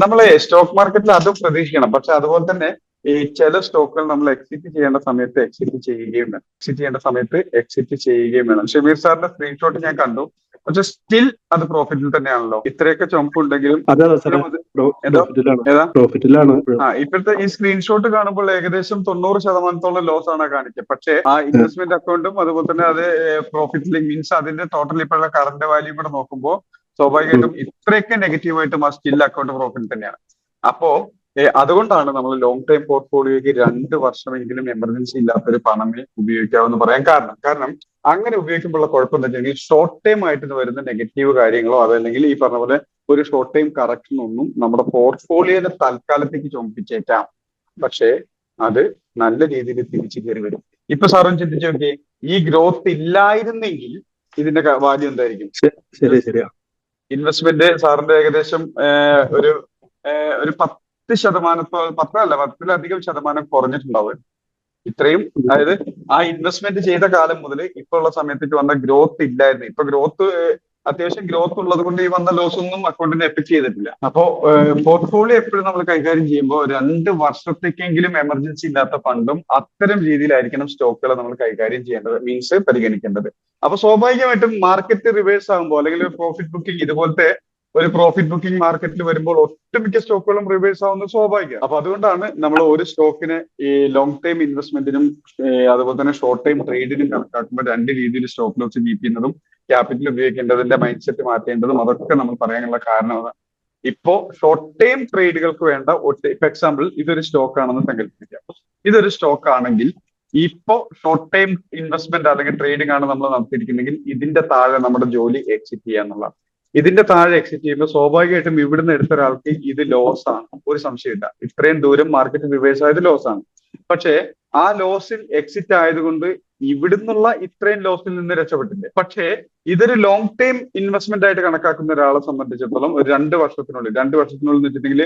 നമ്മളെ സ്റ്റോക്ക് മാർക്കറ്റിൽ അതും പ്രതീക്ഷിക്കണം. പക്ഷെ അതുപോലെ തന്നെ ഈ ചില സ്റ്റോക്കുകൾ നമ്മൾ എക്സിറ്റ് ചെയ്യേണ്ട സമയത്ത് എക്സിറ്റ് ചെയ്യുകയും വേണം. എക്സിറ്റ് ചെയ്യേണ്ട സമയത്ത് എക്സിറ്റ് ചെയ്യുകയും വേണം. ഷമീർ സാറിന്റെ സ്ക്രീൻഷോട്ട് ഞാൻ കണ്ടു. പക്ഷെ സ്റ്റിൽ അത് പ്രോഫിറ്റിൽ തന്നെയാണല്ലോ. ഇത്രയൊക്കെ ചുമപ്പുണ്ടെങ്കിലും പ്രോഫിറ്റിലാണ് ആ ഇപ്പോഴത്തെ ഈ സ്ക്രീൻഷോട്ട് കാണുമ്പോൾ ഏകദേശം തൊണ്ണൂറ് ശതമാനത്തോളം ലോസ് ആണ് കാണിക്കുക. പക്ഷേ ആ ഇൻവെസ്റ്റ്മെന്റ് അക്കൗണ്ടും അതുപോലെ തന്നെ അത് പ്രോഫിറ്റിൽ മീൻസ് അതിന്റെ ടോട്ടൽ ഇപ്പോഴുള്ള കറന്റ് വാല്യൂ കൂടെ നോക്കുമ്പോൾ സ്വാഭാവികമായിട്ടും ഇത്രയൊക്കെ നെഗറ്റീവായിട്ടും ആ സ്റ്റിൽ അക്കൗണ്ട് പ്രോഫിറ്റ് തന്നെയാണ്. അപ്പോ അതുകൊണ്ടാണ് നമ്മൾ ലോങ് ടൈം പോർട്ട്ഫോളിയോയ്ക്ക് രണ്ട് വർഷമെങ്കിലും എമർജൻസി ഇല്ലാത്ത ഒരു പണമേ ഉപയോഗിക്കാവെന്ന് പറയാൻ കാരണം. കാരണം അങ്ങനെ ഉപയോഗിക്കുമ്പോഴുള്ള കുഴപ്പം എന്താ വെച്ചാൽ ഷോർട്ട് ടൈം ആയിട്ട് വരുന്ന നെഗറ്റീവ് കാര്യങ്ങളോ അതല്ലെങ്കിൽ ഈ പറഞ്ഞ പോലെ ഒരു ഷോർട്ട് ടൈം കറക്ഷൻ ഒന്നും നമ്മുടെ പോർട്ട്ഫോളിയോനെ തൽക്കാലത്തേക്ക് ചുമപ്പിച്ചേക്കാം. പക്ഷേ അത് നല്ല രീതിയിൽ തിരിച്ചു കയറി വരും. ഇപ്പൊ സാറും ചിന്തിച്ചു നോക്കിയേ ഈ ഗ്രോത്ത് ഇല്ലായിരുന്നെങ്കിൽ ഇതിന്റെ വാല്യൂ എന്തായിരിക്കും? ശരി ശരിയാ. ഇൻവെസ്റ്റ്മെന്റ് സാറിന്റെ ഏകദേശം ഒരു ഒരു പത്ത് ശതമാനത്തോ പത്തല്ല പത്തിലധികം ശതമാനം കുറഞ്ഞിട്ടുണ്ടാവും. ഇത്രയും അതായത് ആ ഇൻവെസ്റ്റ്മെന്റ് ചെയ്ത കാലം മുതൽ ഇപ്പൊ ഉള്ള സമയത്തേക്ക് വന്ന ഗ്രോത്ത് ഇല്ലായിരുന്നു. ഇപ്പൊ ഗ്രോത്ത് അത്യാവശ്യം ഗ്രോത്ത് ഉള്ളത് കൊണ്ട് ഈ വന്ന ലോസ് ഒന്നും അക്കൗണ്ടിനെ എഫക്ട് ചെയ്തിട്ടില്ല. അപ്പോ പോർട്ട്ഫോളിയോ എപ്പോഴും നമ്മൾ കൈകാര്യം ചെയ്യുമ്പോൾ രണ്ട് വർഷത്തേക്കെങ്കിലും എമർജൻസി ഇല്ലാത്ത ഫണ്ടും അത്തരം രീതിയിലായിരിക്കണം സ്റ്റോക്കുകളെ നമ്മൾ കൈകാര്യം ചെയ്യേണ്ടത് മീൻസ് പരിഗണിക്കേണ്ടത്. അപ്പൊ സ്വാഭാവികമായിട്ടും മാർക്കറ്റ് റിവേഴ്സ് ആകുമ്പോൾ അല്ലെങ്കിൽ പ്രോഫിറ്റ് ബുക്കിംഗ് ഇതുപോലത്തെ ഒരു പ്രോഫിറ്റ് ബുക്കിംഗ് മാർക്കറ്റിൽ വരുമ്പോൾ ഒട്ടുമിക്ക സ്റ്റോക്കുകളും റിവേഴ്സ് ആവുന്നത് സ്വാഭാവികം അപ്പൊ അതുകൊണ്ടാണ് നമ്മൾ ഒരു സ്റ്റോക്കിനെ ഈ ലോങ് ടൈം ഇൻവെസ്റ്റ്മെന്റിനും അതുപോലെ തന്നെ ഷോർട്ട് ടൈം ട്രേഡിനും കണക്കാക്കുമ്പോൾ രണ്ട് രീതിയിൽ സ്റ്റോപ്പ് ലോസ് കീപ്പ് ക്യാപിറ്റൽ ഉപയോഗിക്കേണ്ടതിന്റെ മൈൻഡ് സെറ്റ് മാറ്റേണ്ടതും അതൊക്കെ നമ്മൾ പറയാനുള്ള കാരണം അതാണ്. ഇപ്പോ ഷോർട്ട് ടൈം ട്രേഡുകൾക്ക് വേണ്ട ഇപ്പൊ എക്സാമ്പിൾ ഇതൊരു സ്റ്റോക്ക് ആണെന്ന് സങ്കല്പിക്കാം ഇതൊരു സ്റ്റോക്ക് ആണെങ്കിൽ ഇപ്പോ ഷോർട്ട് ടൈം ഇൻവെസ്റ്റ്മെന്റ് അല്ലെങ്കിൽ ട്രേഡിംഗ് ആണ് നമ്മൾ നടത്തിയിരിക്കുന്നെങ്കിൽ ഇതിന്റെ താഴെ നമ്മുടെ ജോലി എക്സിറ്റ് ചെയ്യുക ഇതിന്റെ താഴെ എക്സിറ്റ് ചെയ്യുമ്പോൾ സ്വാഭാവികമായിട്ടും ഇവിടുന്ന് എടുത്ത ഒരാൾക്ക് ഇത് ലോസ് ആണ്. ഒരു സംശയമില്ല ഇത്രയും ദൂരം മാർക്കറ്റ് റിവേഴ്സ് ആയത് ലോസ് ആണ്. പക്ഷേ ആ ലോസിൽ എക്സിറ്റ് ആയതുകൊണ്ട് ഇവിടുന്നുള്ള ഇത്രയും ലോസിൽ നിന്ന് രക്ഷപ്പെട്ടില്ലേ? പക്ഷേ ഇതൊരു ലോങ് ടൈം ഇൻവെസ്റ്റ്മെന്റ് ആയിട്ട് കണക്കാക്കുന്ന ഒരാളെ സംബന്ധിച്ചിടത്തോളം ഒരു രണ്ട് വർഷത്തിനുള്ളിൽ രണ്ട് വർഷത്തിനുള്ളിൽ എന്ന് വെച്ചിട്ടുണ്ടെങ്കിൽ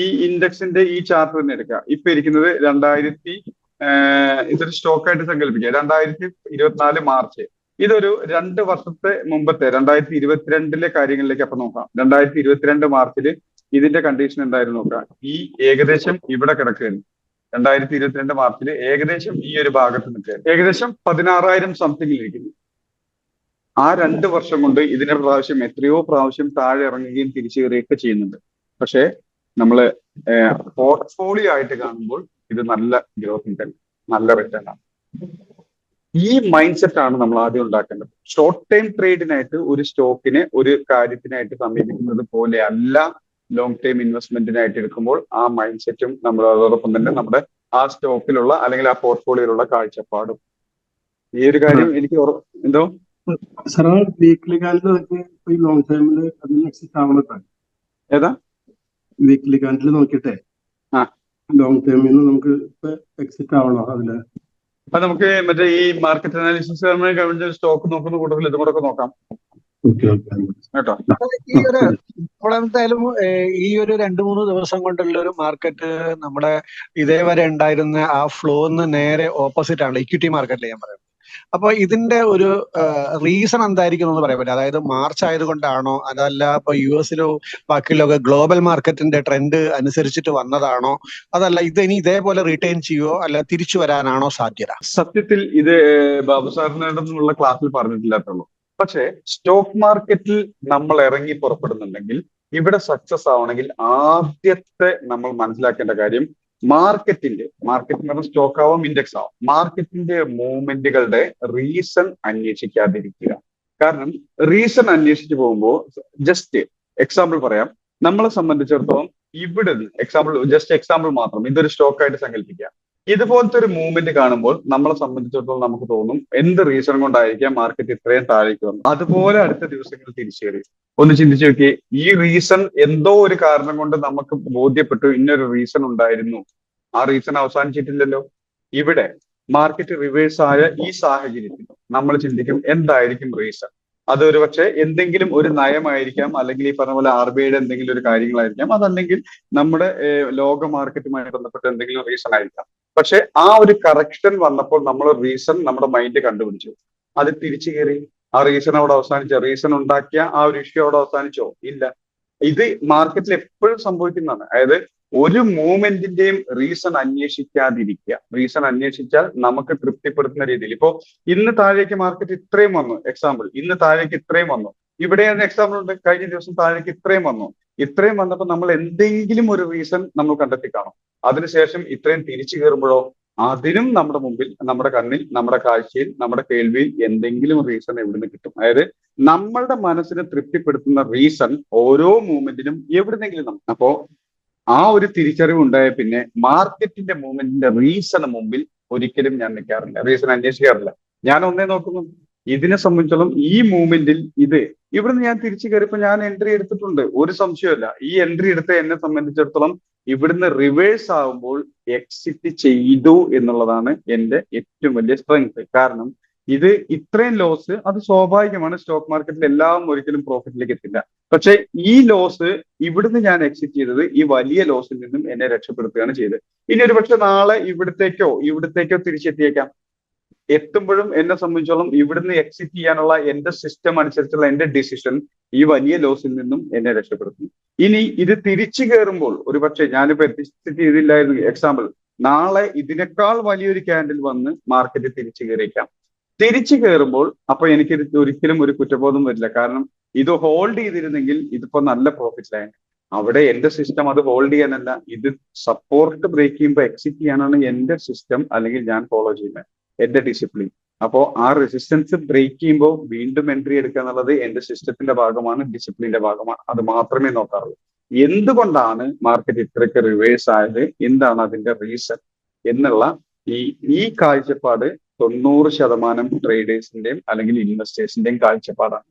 ഈ ഇൻഡെക്സിന്റെ ഈ ചാർട്ട് തന്നെ എടുക്കുക. ഇപ്പൊ ഇരിക്കുന്നത് രണ്ടായിരത്തി ഇതൊരു സ്റ്റോക്ക് ആയിട്ട് സങ്കല്പിക്കുക. രണ്ടായിരത്തി ഇരുപത്തിനാല് മാർച്ച്. ഇതൊരു രണ്ട് വർഷത്തെ മുമ്പത്തെ രണ്ടായിരത്തി ഇരുപത്തിരണ്ടിലെ കാര്യങ്ങളിലേക്ക് അപ്പൊ നോക്കാം. രണ്ടായിരത്തി ഇരുപത്തിരണ്ട് മാർച്ചിൽ ഇതിന്റെ കണ്ടീഷൻ എന്തായിരുന്നു നോക്കാം ഈ ഏകദേശം ഇവിടെ കിടക്കുകയാണ്. രണ്ടായിരത്തി ഇരുപത്തിരണ്ട് മാർച്ചിൽ ഏകദേശം ഈ ഒരു ഭാഗത്ത് നിൽക്കുക. ഏകദേശം പതിനാറായിരം സംതിങ്ങിലിരിക്കുന്നു ആ രണ്ട് വർഷം കൊണ്ട് ഇതിന്റെ പ്രാവശ്യം എത്രയോ പ്രാവശ്യം താഴെ ഇറങ്ങുകയും തിരിച്ചു കയറുകയൊക്കെ ചെയ്യുന്നുണ്ട്. പക്ഷേ നമ്മൾ പോർട്ട്ഫോളിയോ ആയിട്ട് കാണുമ്പോൾ ഇത് നല്ല ഗ്രോത്ത് തന്നെ നല്ല റിട്ടേൺ ആണ്. ഈ മൈൻഡ് സെറ്റ് ആണ് നമ്മൾ ആദ്യം ഉണ്ടാക്കേണ്ടത്. ഷോർട്ട് ടൈം ട്രേഡിനായിട്ട് ഒരു സ്റ്റോക്കിനെ ഒരു കാര്യത്തിനായിട്ട് സമീപിക്കുന്നത് പോലെ അല്ല ലോങ് ടൈം ഇൻവെസ്റ്റ്മെന്റിനായിട്ട് എടുക്കുമ്പോൾ ആ മൈൻഡ് സെറ്റും നമ്മൾ അതോടൊപ്പം തന്നെ നമ്മുടെ ആ സ്റ്റോക്കിലുള്ള അല്ലെങ്കിൽ ആ പോർട്ട്ഫോളിയോയിലുള്ള കാഴ്ചപ്പാടും. ഈ ഒരു കാര്യം എനിക്ക് എന്തോ? സാർ വീക്ക്ലി കാലിൽ ഈ ലോങ് ടൈമിൽ അതിന് എക്സിറ്റ് ആവണട്ടോ ഏതാ? വീക്ക്ലി കാലിൽ നോക്കിട്ടെ ആ. ലോങ് ടൈമിൽ നമുക്ക് എക്സിറ്റ് ആവണോ അതിൽ? അപ്പൊ നമുക്ക് മറ്റേ ഈ മാർക്കറ്റ് അനാലിസിസ് സ്റ്റോക്ക് നോക്കുന്ന കൂട്ടത്തിൽ ഇതും കൂടെ നോക്കാം. കേട്ടോ? ഈ ഒരു ഇപ്പോൾ എന്തായാലും ഏഹ്, ഈ ഒരു രണ്ട് മൂന്ന് ദിവസം കൊണ്ടുള്ള ഒരു മാർക്കറ്റ് നമ്മുടെ ഇതേവരെ ഉണ്ടായിരുന്ന ആ ഫ്ലോന്ന് നേരെ ഓപ്പോസിറ്റ് ആണ് ഇക്വിറ്റി മാർക്കറ്റിൽ ഞാൻ പറയുന്നത്. അപ്പൊ ഇതിന്റെ ഒരു റീസൺ എന്തായിരിക്കും എന്ന് പറയാൻ പറ്റും അതായത് മാർച്ച് ആയതുകൊണ്ടാണോ അതല്ല ഇപ്പൊ യു എസിലോ ബാക്കിയുള്ളൊക്കെ ഗ്ലോബൽ മാർക്കറ്റിന്റെ ട്രെൻഡ് അനുസരിച്ചിട്ട് വന്നതാണോ അതല്ല ഇത് ഇനി ഇതേപോലെ റിട്ടേൺ ചെയ്യുവോ അല്ല തിരിച്ചു വരാനാണോ സാധ്യത? സത്യത്തിൽ ഇത് ബാബു സാറിനുള്ള ക്ലാസ്സിൽ പറഞ്ഞിട്ടില്ലാത്തുള്ളൂ പക്ഷേ സ്റ്റോക്ക് മാർക്കറ്റിൽ നമ്മൾ ഇറങ്ങി പുറപ്പെടുന്നുണ്ടെങ്കിൽ ഇവിടെ സക്സസ് ആവണമെങ്കിൽ ആദ്യത്തെ നമ്മൾ മനസ്സിലാക്കേണ്ട കാര്യം മാർക്കറ്റിന്റെ മാർക്കറ്റ് പറഞ്ഞാൽ സ്റ്റോക്ക് ആവാം ഇൻഡെക്സ് ആവാം. മാർക്കറ്റിന്റെ മൂവ്മെന്റുകളുടെ റീസൺ അന്വേഷിക്കാതിരിക്കുക. കാരണം റീസൺ അന്വേഷിച്ച് പോകുമ്പോൾ ജസ്റ്റ് എക്സാമ്പിൾ പറയാം. നമ്മളെ സംബന്ധിച്ചിടത്തോളം ഇവിടെ എക്സാമ്പിൾ ജസ്റ്റ് എക്സാമ്പിൾ മാത്രം ഇതൊരു സ്റ്റോക്ക് ആയിട്ട് സങ്കല്പിക്കുക. ഇതുപോലത്തെ ഒരു മൂവ്മെന്റ് കാണുമ്പോൾ നമ്മളെ സംബന്ധിച്ചിടത്തോളം നമുക്ക് തോന്നും എന്ത് റീസൺ കൊണ്ടായിരിക്കാം മാർക്കറ്റ് ഇത്രയും താഴേക്ക് വന്നു അതുപോലെ അടുത്ത ദിവസങ്ങൾ തിരിച്ചു കയറി ഒന്ന് ചിന്തിച്ചു നോക്കി ഈ റീസൺ എന്തോ ഒരു കാരണം കൊണ്ട് നമുക്ക് ബോധ്യപ്പെട്ടു ഇന്നൊരു റീസൺ ഉണ്ടായിരുന്നു. ആ റീസൺ അവസാനിച്ചിട്ടില്ലല്ലോ. ഇവിടെ മാർക്കറ്റ് റിവേഴ്സ് ആയ ഈ സാഹചര്യത്തിൽ നമ്മൾ ചിന്തിക്കും എന്തായിരിക്കും റീസൺ അത് ഒരു പക്ഷേ എന്തെങ്കിലും ഒരു നയമായിരിക്കാം അല്ലെങ്കിൽ ഈ പറഞ്ഞ പോലെ ആർ ബി ഐയുടെ എന്തെങ്കിലും ഒരു കാര്യങ്ങളായിരിക്കാം അതല്ലെങ്കിൽ നമ്മുടെ ലോക മാർക്കറ്റുമായി ബന്ധപ്പെട്ട എന്തെങ്കിലും റീസൺ ആയിരിക്കാം. പക്ഷെ ആ ഒരു കറക്ഷൻ വന്നപ്പോൾ നമ്മൾ റീസൺ നമ്മുടെ മൈൻഡ് കണ്ടുപിടിച്ചു. അത് തിരിച്ചു കയറി. ആ റീസൺ അവിടെ അവസാനിച്ച? റീസൺ ഉണ്ടാക്കിയ ആ ഒരു ഇഷ്യൂ അവിടെ അവസാനിച്ചോ? ഇല്ല. ഇത് മാർക്കറ്റിൽ എപ്പോഴും സംഭവിക്കുന്നതാണ്. അതായത് ഒരു മൂവ്മെന്റിന്റെയും റീസൺ അന്വേഷിക്കാതിരിക്കുക. റീസൺ അന്വേഷിച്ചാൽ നമുക്ക് തൃപ്തിപ്പെടുത്തുന്ന രീതിയിൽ. ഇപ്പോ ഇന്ന് താഴേക്ക് മാർക്കറ്റ് ഇത്രയും വന്നു. എക്സാമ്പിൾ ഇന്ന് താഴേക്ക് ഇത്രയും വന്നു. ഇവിടെ എക്സാമ്പിൾ ഉണ്ട്. കഴിഞ്ഞ ദിവസം താഴേക്ക് ഇത്രയും വന്നു. ഇത്രയും വന്നപ്പോൾ നമ്മൾ എന്തെങ്കിലും ഒരു റീസൺ നമ്മൾ കണ്ടെത്തി കാണും അതിനുശേഷം ഇത്രയും തിരിച്ചു കയറുമ്പോഴോ അതിനും നമ്മുടെ മുമ്പിൽ നമ്മുടെ കണ്ണിൽ നമ്മുടെ കാഴ്ചയിൽ നമ്മുടെ കേൾവിയിൽ എന്തെങ്കിലും റീസൺ എവിടുന്ന് കിട്ടും. അതായത് നമ്മളുടെ മനസ്സിനെ തൃപ്തിപ്പെടുത്തുന്ന റീസൺ ഓരോ മൂവ്മെന്റിനും എവിടുന്നെങ്കിലും നമുക്ക്. അപ്പോ ആ ഒരു തിരിച്ചറിവ് ഉണ്ടായ പിന്നെ മാർക്കറ്റിന്റെ മൂവ്മെന്റിന്റെ റീസണ് മുമ്പിൽ ഒരിക്കലും ഞാൻ നിൽക്കാറില്ല. റീസൺ അന്വേഷിക്കാറില്ല. ഞാൻ ഒന്നേ നോക്കുന്നു. ഇതിനെ സംബന്ധിച്ചോളം ഈ മൂവ്മെന്റിൽ ഇത് ഇവിടുന്ന് ഞാൻ തിരിച്ചു കയറിയപ്പോൾ ഞാൻ എൻട്രി എടുത്തിട്ടുണ്ട്. ഒരു സംശയമല്ല ഈ എൻട്രി എടുത്ത എന്നെ സംബന്ധിച്ചിടത്തോളം ഇവിടുന്ന് റിവേഴ്സ് ആകുമ്പോൾ എക്സിറ്റ് ചെയ്തു എന്നുള്ളതാണ് എന്റെ ഏറ്റവും വലിയ സ്ട്രെങ്ത് കാരണം ഇത് ഇത്രയും ലോസ് അത് സ്വാഭാവികമാണ്. സ്റ്റോക്ക് മാർക്കറ്റിൽ എല്ലാം ഒരിക്കലും പ്രോഫിറ്റിലേക്ക് എത്തില്ല. പക്ഷെ ഈ ലോസ് ഇവിടുന്ന് ഞാൻ എക്സിറ്റ് ചെയ്തത് ഈ വലിയ ലോസിൽ നിന്നും എന്നെ രക്ഷപ്പെടുത്തുകയാണ് ചെയ്തത്. ഇനി ഒരു പക്ഷെ നാളെ ഇവിടത്തേക്കോ ഇവിടത്തേക്കോ തിരിച്ചെത്തിയേക്കാം. എത്തുമ്പോഴും എന്നെ സംബന്ധിച്ചോളം ഇവിടുന്ന് എക്സിറ്റ് ചെയ്യാനുള്ള എന്റെ സിസ്റ്റം അനുസരിച്ചുള്ള എന്റെ ഡിസിഷൻ ഈ വലിയ ലോസിൽ നിന്നും എന്നെ രക്ഷപ്പെടുത്തും ഇനി ഇത് തിരിച്ചു കയറുമ്പോൾ ഒരു പക്ഷേ ഞാനിപ്പോ എത്തിച്ചിട്ട് ചെയ്തില്ലായിരുന്നു. എക്സാമ്പിൾ നാളെ ഇതിനേക്കാൾ വലിയൊരു ക്യാൻഡിൽ വന്ന് മാർക്കറ്റ് തിരിച്ചു കയറിയേക്കാം തിരിച്ചു കയറുമ്പോൾ അപ്പൊ എനിക്ക് ഒരിക്കലും ഒരു കുറ്റബോധം വരില്ല. കാരണം ഇത് ഹോൾഡ് ചെയ്തിരുന്നെങ്കിൽ ഇതിപ്പോ നല്ല പ്രോഫിറ്റ് പ്രോഫിറ്റിലായിരുന്നു അവിടെ എന്റെ സിസ്റ്റം അത് ഹോൾഡ് ചെയ്യാനല്ല. ഇത് സപ്പോർട്ട് ബ്രേക്ക് ചെയ്യുമ്പോൾ എക്സിറ്റ് ചെയ്യാനാണ് എന്റെ സിസ്റ്റം അല്ലെങ്കിൽ ഞാൻ ഫോളോ ചെയ്യുന്നത്. എന്റെ ഡിസിപ്ലിൻ അപ്പോ ആ റെസിസ്റ്റൻസ് ബ്രേക്ക് ചെയ്യുമ്പോൾ വീണ്ടും എൻട്രി എടുക്കുക എന്നുള്ളത് എന്റെ സിസ്റ്റത്തിന്റെ ഭാഗമാണ് ഡിസിപ്ലിന്റെ ഭാഗമാണ്. അത് മാത്രമേ നോക്കാറുള്ളൂ. എന്തുകൊണ്ടാണ് മാർക്കറ്റ് ഇത്രയ്ക്ക് റിവേഴ്സ് ആയത്? എന്താണ് അതിന്റെ റീസൺ എന്നുള്ള ഈ ഈ കാഴ്ചപ്പാട് തൊണ്ണൂറ് ശതമാനം ട്രേഡേഴ്സിന്റെയും അല്ലെങ്കിൽ ഇൻവെസ്റ്റേഴ്സിന്റെയും കാഴ്ചപ്പാടാണ്.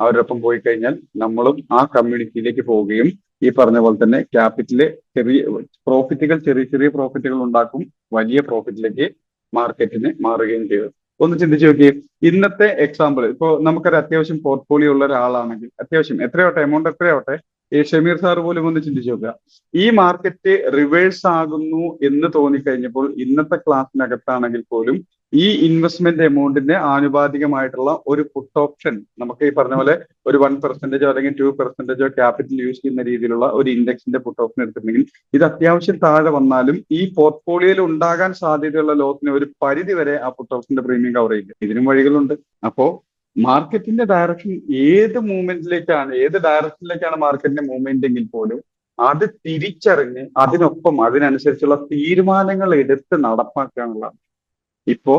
അവരൊപ്പം പോയി കഴിഞ്ഞാൽ നമ്മളും ആ കമ്മ്യൂണിറ്റിയിലേക്ക് പോവുകയും ഈ പറഞ്ഞ പോലെ തന്നെ ക്യാപിറ്റൽ ചെറിയ പ്രോഫിറ്റുകൾ ചെറിയ ചെറിയ പ്രോഫിറ്റുകൾ ഉണ്ടാക്കും. വലിയ പ്രോഫിറ്റിലേക്ക് മാർക്കറ്റിന് മാറുകയും ചെയ്തു. ഒന്ന് ചിന്തിച്ചു നോക്കിയേ ഇന്നത്തെ എക്സാമ്പിൾ ഇപ്പോൾ നമുക്കൊരു അത്യാവശ്യം പോർട്ട്ഫോളിയോ ഉള്ള ഒരാളാണെങ്കിൽ അത്യാവശ്യം എത്രയാവട്ടെ എമൗണ്ട് എത്രയോട്ടെ ഈ ഷമീർ സാർ പോലും ഒന്ന് ചിന്തിച്ചു നോക്കുക. ഈ മാർക്കറ്റ് റിവേഴ്സ് ആകുന്നു എന്ന് തോന്നിക്കഴിഞ്ഞപ്പോൾ ഇന്നത്തെ ക്ലാസ്സിനകത്താണെങ്കിൽ പോലും ഈ ഇൻവെസ്റ്റ്മെന്റ് എമൗണ്ടിന്റെ ആനുപാതികമായിട്ടുള്ള ഒരു പുട്ട് ഓപ്ഷൻ നമുക്ക് ഈ പറഞ്ഞ പോലെ ഒരു വൺ പെർസെന്റേജോ അല്ലെങ്കിൽ ടു പെർസെന്റേജോ ക്യാപിറ്റൽ യൂസ് ചെയ്യുന്ന രീതിയിലുള്ള ഒരു ഇൻഡെക്സിന്റെ പുട്ട് ഓപ്ഷൻ എടുത്തിട്ടുണ്ടെങ്കിൽ ഇത് അത്യാവശ്യം താഴെ വന്നാലും ഈ പോർട്ട്ഫോളിയോയിൽ ഉണ്ടാകാൻ സാധ്യതയുള്ള ലോസിന് ഒരു പരിധി വരെ ആ പുട്ട് ഓപ്ഷന്റെ പ്രീമിയം കവർ ചെയ്യില്ല ഇതിനും വഴികളുണ്ട്. അപ്പോ മാർക്കറ്റിന്റെ ഡയറക്ഷൻ ഏത് മൂവ്മെന്റിലേക്കാണ് ഏത് ഡയറക്ഷനിലേക്കാണ് മാർക്കറ്റിന്റെ മൂവ്മെന്റ് എങ്കിൽ പോലും അത് തിരിച്ചറിഞ്ഞ് അതിനൊപ്പം അതിനനുസരിച്ചുള്ള തീരുമാനങ്ങൾ എടുത്ത് നടപ്പാക്കാനുള്ള ഇപ്പോ